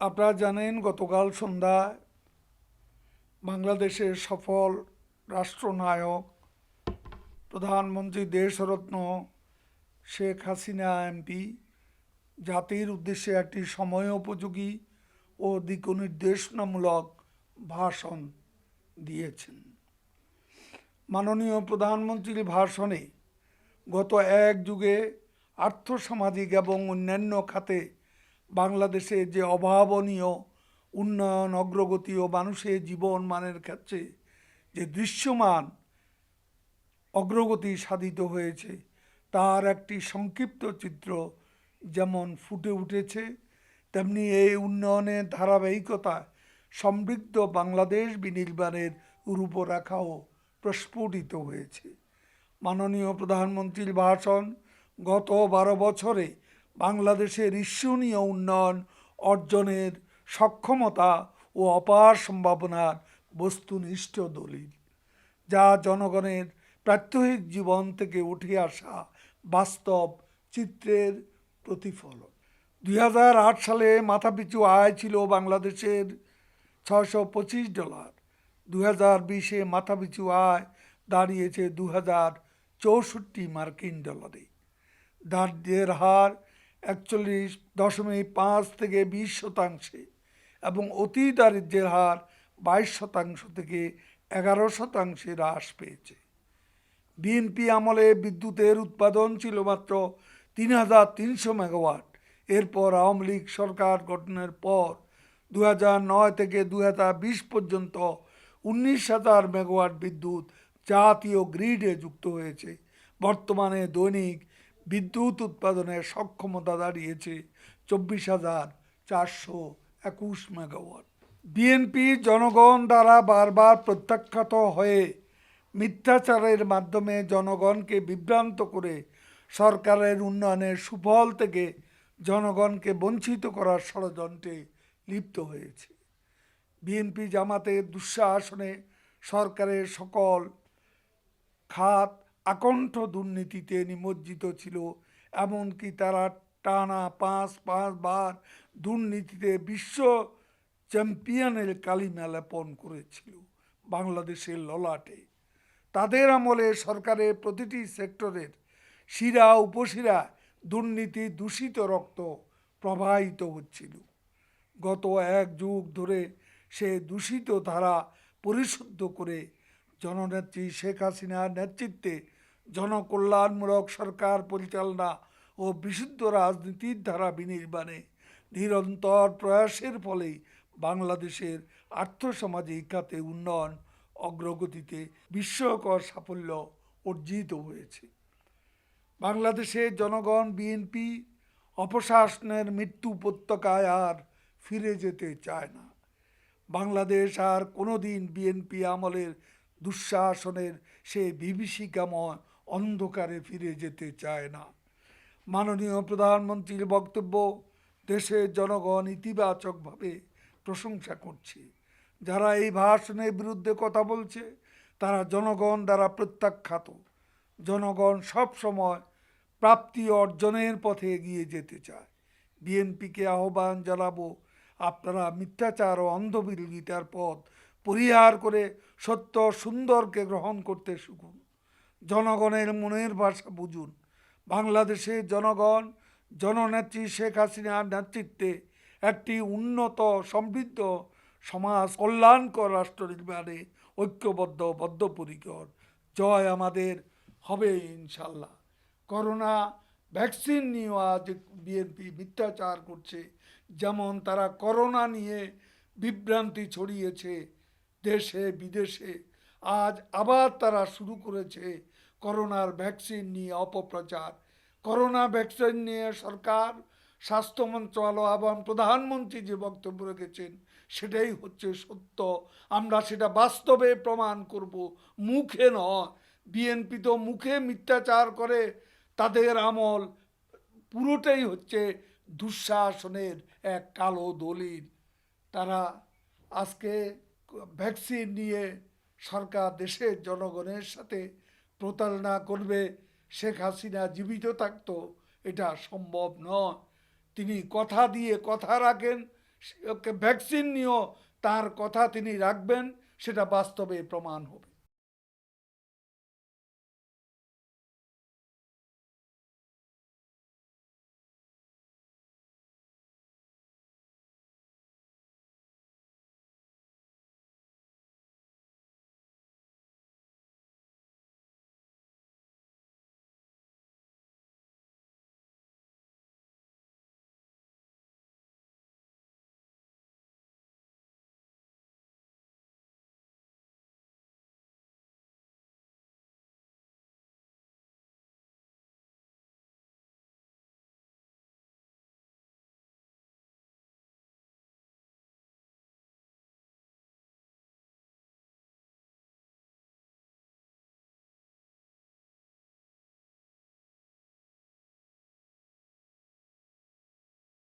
আপনারা জানেন গতকাল সন্ধ্যায় বাংলাদেশের সফল রাষ্ট্রনায়ক, প্রধানমন্ত্রী দেশরত্ন শেখ হাসিনা এমপি, জাতির উদ্দেশ্যে একটি সময়োপযোগী ও দিকনির্দেশনামূলক ভাষণ দিয়েছেন। মাননীয় প্রধানমন্ত্রীর ভাষণে গত এক যুগে আর্থসামাজিক এবং অন্যান্য খাতে বাংলাদেশে যে অভাবনীয়, উন্নয়ন অগ্রগতি ও মানুষের জীবন মানের ক্ষেত্রে যে দৃশ্যমান অগ্রগতি সাধিত হয়েছে, তার একটি সংক্ষিপ্ত চিত্র যেমন ফুটে উঠেছে, তেমনি এই উন্নয়নের ধারাবাহিকতা সমৃদ্ধ বাংলাদেশ বিনির্মাণের রূপরেখাও প্রস্ফুটিত হয়েছে। মাননীয় প্রধানমন্ত্রীর ভাষণ গত বারো বছরে বাংলাদেশের ঈর্ষণীয় উন্নয়ন অর্জনের সক্ষমতা ও অপার সম্ভাবনার বস্তুনিষ্ঠ দলিল, যা জনগণের প্রাত্যহিক জীবন থেকে উঠে আসা বাস্তব চিত্রের প্রতিফলন। দুই হাজার আট সালে মাথাপিছু আয় ছিল বাংলাদেশের ছশো পঁচিশ ডলার। দু হাজার বিশে মাথাপিছু আয় দাঁড়িয়েছে দু হাজার চৌষট্টি মার্কিন ডলারে। দারিদ্র্যের হার একচল্লিশ দশমিক পাঁচ থেকে বিশ শতাংশে এবং অতি দারিদ্র্যের হার বাইশ শতাংশ থেকে এগারো শতাংশে হ্রাস পেয়েছে। বিএনপি আমলে বিদ্যুতের উৎপাদন ছিল মাত্র তিন হাজার তিনশো মেগাওয়াট। এরপর আওয়ামী লীগ সরকার গঠনের পর দু নয় থেকে দু বিশ পর্যন্ত উনিশ হাজার মেগাওয়াট বিদ্যুৎ জাতীয় গ্রিডে যুক্ত হয়েছে। বর্তমানে দৈনিক বিদ্যুৎ উৎপাদনের সক্ষমতা দাঁড়িয়েছে চব্বিশ হাজার চারশো একুশ মেগাওয়াট। বিএনপি জনগণ দ্বারা বারবার প্রত্যাখ্যাত হয়ে মিথ্যাচারের মাধ্যমে জনগণকে বিভ্রান্ত করে সরকারের উন্নয়নের সুফল থেকে জনগণকে বঞ্চিত করার ষড়যন্ত্রে লিপ্ত হয়েছে। বিএনপি জামাতের দুঃশাসনে সরকারের সকল খাত আকণ্ঠ দুর্নীতিতে নিমজ্জিত ছিল, এমনকি তারা টানা পাঁচ, পাঁচবার দুর্নীতিতে বিশ্ব চ্যাম্পিয়নের কালিমা লেপন করেছিল বাংলাদেশের ললাটে। তাদের আমলে সরকারের প্রতিটি সেক্টরের শিরা, উপশিরা দুর্নীতি দূষিত রক্ত প্রবাহিত হচ্ছিল। গত এক যুগ ধরে সে দূষিত ধারা পরিশুদ্ধ করে জননেত্রী শেখ হাসিনার নেতৃত্বে জনকল্যাণমূলক সরকার পরিচালনা ও বিশুদ্ধ রাজনীতির ধারা বিনির্মাণে নিরন্তর প্রয়াসের ফলেই বাংলাদেশের আর্থসামাজিক খাতে উন্নয়ন অগ্রগতিতে বিস্ময়কর সাফল্য অর্জিত হয়েছে। বাংলাদেশের জনগণ, বিএনপি অপশাসনের মৃত্যু উপত্যকায় আর ফিরে যেতে চায় না। বাংলাদেশ আর কোনোদিন বিএনপি আমলের দুঃশাসনের সে বিভীষিকাময় অন্ধকারে ফিরে যেতে চায় না। মাননীয় প্রধানমন্ত্রীর বক্তব্য দেশের জনগণ ইতিবাচকভাবে প্রশংসা করছে। যারা এই ভাষণের বিরুদ্ধে কথা বলছে, তারা জনগণ দ্বারা প্রত্যাখ্যাত। জনগণ সব সময় প্রাপ্তি অর্জনের পথে এগিয়ে যেতে চায়। বিএনপিকে আহ্বান জানাব, আপনারা মিথ্যাচার ও অন্ধবিরোধিতার পথ পরিহার করে সত্য সুন্দরকে গ্রহণ করতে শিখুন। জনগণের মনের ভাষা বুঝুন। বাংলাদেশের জনগণ, জননেত্রী শেখ হাসিনার নেতৃত্বে একটি উন্নত, সমৃদ্ধ সমাজ কল্যাণকর রাষ্ট্র নির্মাণে ঐক্যবদ্ধ, বদ্ধপরিকর। জয় আমাদের হবে ইনশাল্লাহ। করোনা ভ্যাকসিন নিয়ে আজ বিএনপি মিথ্যাচার করছে। যেমন তারা করোনা নিয়ে বিভ্রান্তি ছড়িয়েছে দেশে, বিদেশে। আজ আবার তারা শুরু করেছে করোনার ভ্যাকসিন নিয়ে অপপ্রচার। করোনা ভ্যাকসিন নিয়ে সরকার, স্বাস্থ্য মন্ত্রণালয় এবং প্রধানমন্ত্রী যে বক্তব্য রেখেছেন, সেটাই হচ্ছে সত্য। আমরা সেটা বাস্তবে প্রমাণ করব, মুখে নয়। বিএনপি তো মুখে মিথ্যাচার করে, তাদের আমল পুরোটাই হচ্ছে দুঃশাসনের এক কালো দলিল। তারা আজকে ভ্যাকসিন নিয়ে সরকার দেশের জনগণের সাথে প্রতারণা করবে, শেখ হাসিনা জীবিত থাকতো, এটা সম্ভব নয়। তিনি কথা দিয়ে কথা রাখেন ভ্যাকসিন নিয়েও তার কথা তিনি রাখবেন, সেটা বাস্তবে প্রমাণ হবে।